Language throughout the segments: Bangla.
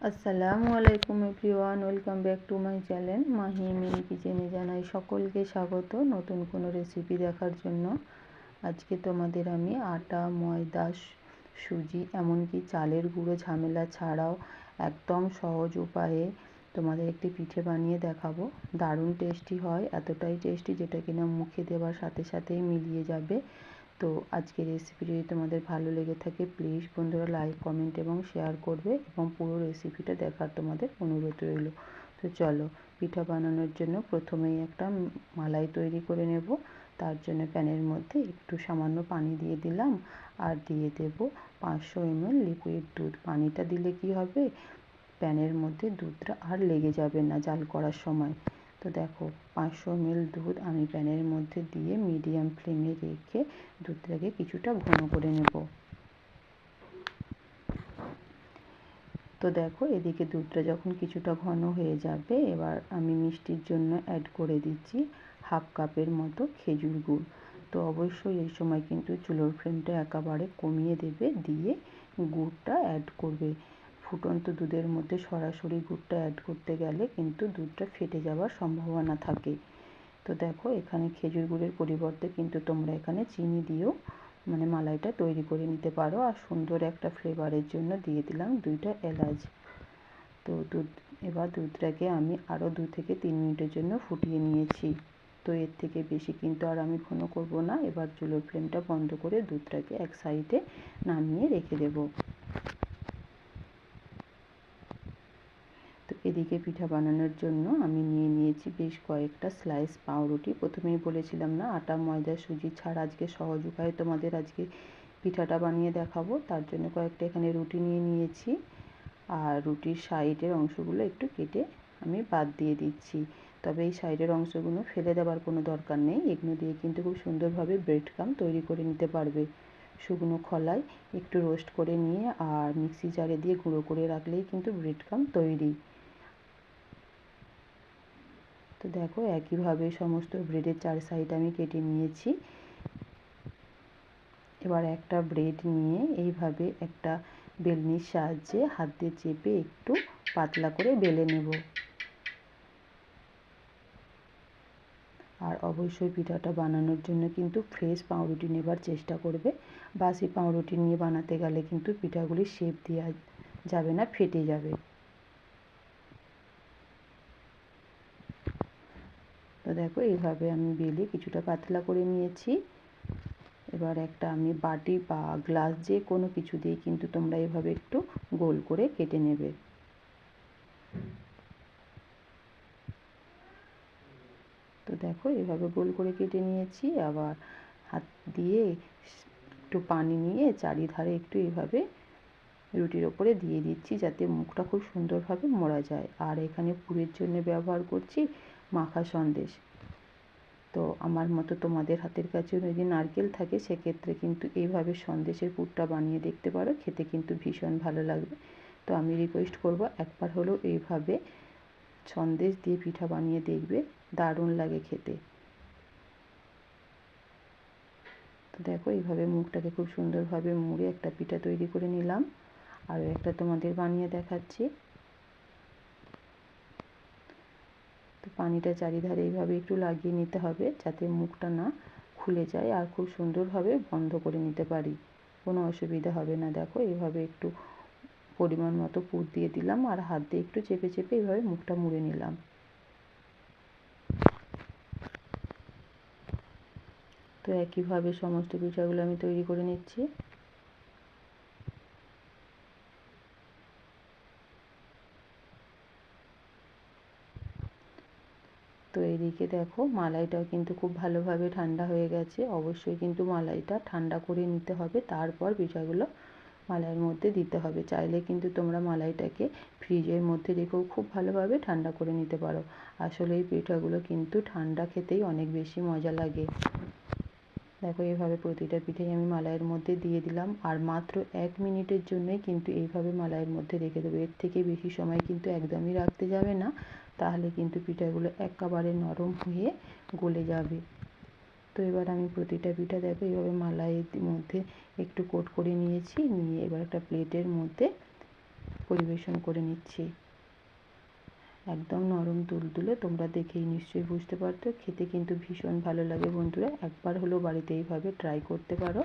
আসসালামু আলাইকুম everyone, welcome back to my channel. Mahi mini কিচেনে জানাই সকলকে স্বাগত নতুন কোনো রেসিপি দেখার জন্য। আজকে তোমাদের আমি আটা, ময়দা, সুজি, এমনকি চালের গুঁড়ো ঝামেলা ছাড়াও একদম সহজ উপায়ে তোমাদের একটি পিঠে বানিয়ে দেখাবো। দারুণ টেস্টি হয়, এতটাই টেস্টি যেটা কিনা মুখে দেওয়ার সাথে সাথেই মিলিয়ে যাবে। তো আজকের রেসিপি যদি তোমাদের ভালো লেগে থাকে প্লিজ বন্ধুরা লাইক কমেন্ট এবং শেয়ার করবে এবং পুরো রেসিপিটা দেখার তোমাদের অনুরোধ রইল। তো চলো, পিঠা বানানোর জন্য প্রথমেই একটা মালাই তৈরি করে নেব। তার জন্য প্যানের মধ্যে একটু সামান্য পানি দিয়ে দিলাম আর দিয়ে দেব পাঁচশো এমএল লিকুইড দুধ। পানিটা দিলে কি হবে? প্যানের মধ্যে দুধটা আর লেগে যাবে না জাল করার সময়। তো দেখো পাঁচশো এমএল দুধ আমি প্যানের মধ্যে দিয়ে মিডিয়াম ফ্লেমে রেখে দুধটাকে কিছুটা ঘন করে নেব। তো দেখো এদিকে দুধটা যখন কিছুটা ঘন হয়ে যাবে, এবার আমি মিষ্টির জন্য অ্যাড করে দিচ্ছি হাফ কাপের মতো খেজুর গুড়। তো অবশ্যই এই সময় কিন্তু চুলোর ফ্লেমটা একেবারে কমিয়ে দেবে, দিয়ে গুড়টা অ্যাড করবে। ফুটন্ত দুধের মধ্যে সরাসরি গুড়টা অ্যাড করতে গেলে কিন্তু দুধটা ফেটে যাওয়ার সম্ভাবনা থাকে। তো দেখো, এখানে খেজুর গুড়ের পরিবর্তে কিন্তু তোমরা এখানে চিনি দিয়েও মানে মালাইটা তৈরি করে নিতে পারো আর সুন্দর একটা ফ্লেভারের জন্য দিয়ে দিলাম দুইটা এলাচ। তো দুধ, এবার দুধটাকে আমি আরও দু থেকে তিন মিনিটের জন্য ফুটিয়ে নিয়েছি। তো এর থেকে বেশি কিন্তু আর আমি ঘন করব না। এবার চুলোর ফ্লেমটা বন্ধ করে দুধটাকে এক সাইডে নামিয়ে রেখে দেবো। এদিকে পিঠা বানানোর জন্য আমি নিয়ে নিয়েছি বেশ কয়েকটা স্লাইস পাউরুটি। প্রথমেই বলেছিলাম না, আটা, ময়দা, সুজি ছাড়া আজকে সহজ উপায়ে তোমাদের আজকে পিঠাটা বানিয়ে দেখাবো। তার জন্য কয়েকটা এখানে রুটি নিয়ে নিয়েছি। আর রুটির সাইডের অংশগুলো একটু কেটে আমি বাদ দিয়ে দিচ্ছি। তবে এই সাইডের অংশগুলো ফেলে দেওয়ার কোনো দরকার নেই। এগুলো দিয়ে কিন্তু খুব সুন্দরভাবে ব্রেড কাম তৈরি করে নিতে পারবে। শুকনো খলায় একটু রোস্ট করে নিয়ে আর মিক্সি জারে দিয়ে গুঁড়ো করে রাখলেই কিন্তু ব্রেড কাম তৈরি। তো দেখো একইভাবে সমস্ত ব্রেডের চার সাইড আমি কেটে নিয়েছি। এবার একটা ব্রেড নিয়ে এইভাবে একটা বেলনির সাহায্যে হাত দিয়ে চেপে একটু পাতলা করে বেলে নেব। আর অবশ্যই পিঠাটা বানানোর জন্য কিন্তু ফ্রেশ পাউরুটি নেবার চেষ্টা করবে। বাসি পাউরুটি নিয়ে বানাতে গেলে কিন্তু পিঠাগুলি শেপ দেওয়া যাবে না, ফেটে যাবে। দেখো, এইভাবে আমি বেলে কিছুটা পাতলা করে নিয়েছি। এবার একটা আমি বাটি বা গ্লাস যে কোনো কিছু দিয়ে কিন্তু তোমরা এভাবে একটু গোল করে কেটে নেবে। তো দেখো, এভাবে গোল করে কেটে নিয়েছি। আবার হাত দিয়ে একটু পানি নিয়ে চারিধারে একটু এভাবে রুটির ওপরে দিয়ে দিচ্ছি যাতে মুখটা খুব সুন্দরভাবে মোড়া যায়। আর এখানে পুরের জন্য ব্যবহার করছি মাখা সন্দেশ। তো আমার মতো তোমাদের হাতের কাছে যদি নারকেল থাকে, সেক্ষেত্রে কিন্তু এইভাবে সন্দেশের পুরটা বানিয়ে দেখতে পারো, খেতে কিন্তু ভীষণ ভালো লাগবে। তো আমি রিকোয়েস্ট করব একবার হলেও এইভাবে সন্দেশ দিয়ে পিঠা বানিয়ে দেখবে, দারুণ লাগে খেতে। তো দেখো এইভাবে মুখটাকে খুব সুন্দরভাবে মুড়ে একটা পিঠা তৈরি করে নিলাম। আরও একটা তোমাদের বানিয়ে দেখাচ্ছি। তো পানিটা চারিধারে এইভাবে একটু লাগিয়ে নিতে হবে যাতে মুখটা না খুলে যায় আর খুব সুন্দরভাবে বন্ধ করে নিতে পারি। কোনো অসুবিধা হবে না। দেখো, এইভাবে একটু পরিমাণ মতো পুর দিয়ে দিলাম আর হাত দিয়ে একটু চেপে চেপে এইভাবে মুখটা মুড়ে নিলাম। তো একইভাবে সমস্ত পিঠাগুলো আমি তৈরি করে নিচ্ছি। তো এদিকে দেখো মালাইটাও কিন্তু খুব ভালোভাবে ঠান্ডা হয়ে গেছে। অবশ্যই কিন্তু মালাইটা ঠান্ডা করে নিতে হবে। তারপর পিঠাগুলো মালাইয়ের মধ্যে দিতে হবে। চাইলে কিন্তু তোমরা মালাইটাকে ফ্রিজের মধ্যে রেখেও খুব ভালোভাবে ঠান্ডা করে নিতে পারো। আসলে এই পিঠাগুলো কিন্তু ঠান্ডা খেতেই অনেক বেশি মজা লাগে। দেখো এইভাবে প্রতিটা পিঠেই আমি মালাইয়ের মধ্যে দিয়ে দিলাম। আর মাত্র এক মিনিটের জন্যই কিন্তু এইভাবে মালাইয়ের মধ্যে রেখে দেবো। এর থেকে বেশি সময় কিন্তু একদমই রাখতে যাবে না। তাহলে কিন্তু পিঠাগুলো একেবারে নরম হয়ে গলে যাবে। তো এবার আমি প্রতিটা পিঠা দেখো এইভাবে মালাইয়ের মধ্যে একটু কোট করে নিয়েছি, নিয়ে এবার একটা প্লেটের মধ্যে পরিবেশন করে নিচ্ছি। একদম নরম তুলতুলে, তোমরা দেখেই নিশ্চয়ই বুঝতে পারতো খেতে কিন্তু ভীষণ ভালো লাগে বন্ধুরা, একবার হলেও বাড়িতে এইভাবে ট্রাই করতে পারো।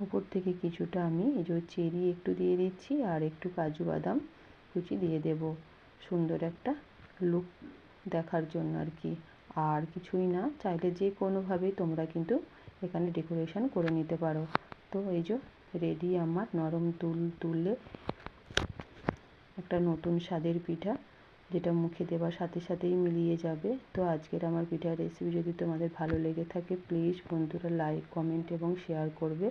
উপর থেকে কিছুটা আমি এই যে চেরি একটু দিয়ে দিচ্ছি আর একটু কাজু বাদাম কুচি দিয়ে দেব। সুন্দর একটা লুক দেখার জন্য আর কি। আর কিছুই না, চাইলে যে কোনোভাবেই তোমরা কিন্তু এখানে ডেকোরেশন করে নিতে পারো। তো এই যে রেডি আমার নরম তুল তুললে একটা নতুন স্বাদের পিঠা, যেটা মুখে দেওয়ার সাথে সাথেই মিলিয়ে যাবে। তো আজকের আমার পিঠার রেসিপি যদি তোমাদের ভালো লেগে থাকে প্লিজ বন্ধুরা লাইক কমেন্ট এবং শেয়ার করবে।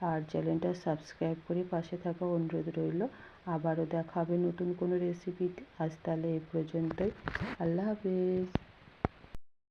আর চ্যানেলটা সাবস্ক্রাইব করে পাশে থাকা অনুরোধ রইল। আবারও দেখা হবে নতুন কোনো রেসিপিতে আজ তাহলে এই পর্যন্তই। আল্লাহ হাফেজ।